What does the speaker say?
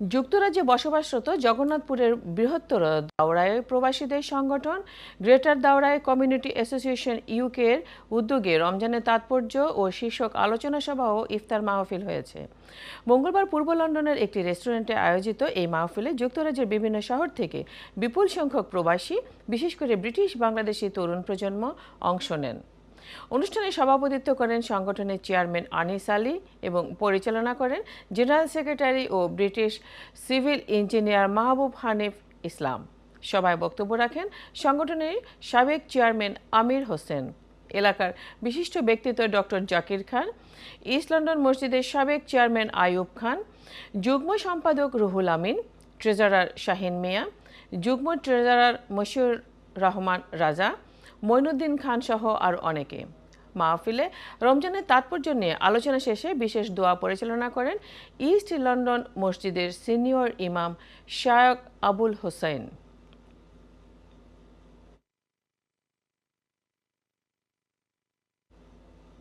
যুক্তরাজ্যে বসবাসরত জগন্নাথপুরের বৃহত্তর দাওরায় প্রবাসীদের সংগঠন, greater Daorai community association UK এর উদ্যোগে রমজানের তাৎপর্য ও শীর্ষক আলোচনা সভা ও ইফতার মাহফিল হয়েছে। মঙ্গলবার পূর্ব লন্ডনের একটি রেস্টুরেন্টে আয়োজিত এই মাহফিলে যুক্তরাজ্যের বিভিন্ন শহর থেকে বিপুল সংখ্যক প্রবাসী, বিশেষ করে ব্রিটিশ বাংলাদেশি তরুণ প্রজন্ম অংশ নেন। অনুষ্ঠানে সভাপতিত্ব করেন সংগঠনের চেয়ারম্যান আনিস আলী এবং পরিচালনা করেন জেনারেল সেক্রেটারি ও British civil engineer Mahbub Hanif Islam. সভায় বক্তব্য রাখেন সংগঠনের সাবেক চেয়ারম্যান আমির হোসেন। এলাকার বিশিষ্ট ব্যক্তিত্ব doctor Zakir Khan, east London মসজিদের সাবেক চেয়ারম্যান আইয়ুব খান, যুগ্ম সম্পাদক রুহুল আমিন, ট্রেজারার শাহিন মিয়া, যুগ্ম ট্রেজারার মশিউর রহমান রাজা মঈনুদ্দিন খান সহ আর অনেকে। মাহফিলে রমজানের তাৎপর্য নিয়ে আলোচনা শেষে বিশেষ দোয়া পরিচালনা করেন ইস্ট লন্ডন মসজিদের সিনিয়র ইমাম শায়ক আবুল হোসেন।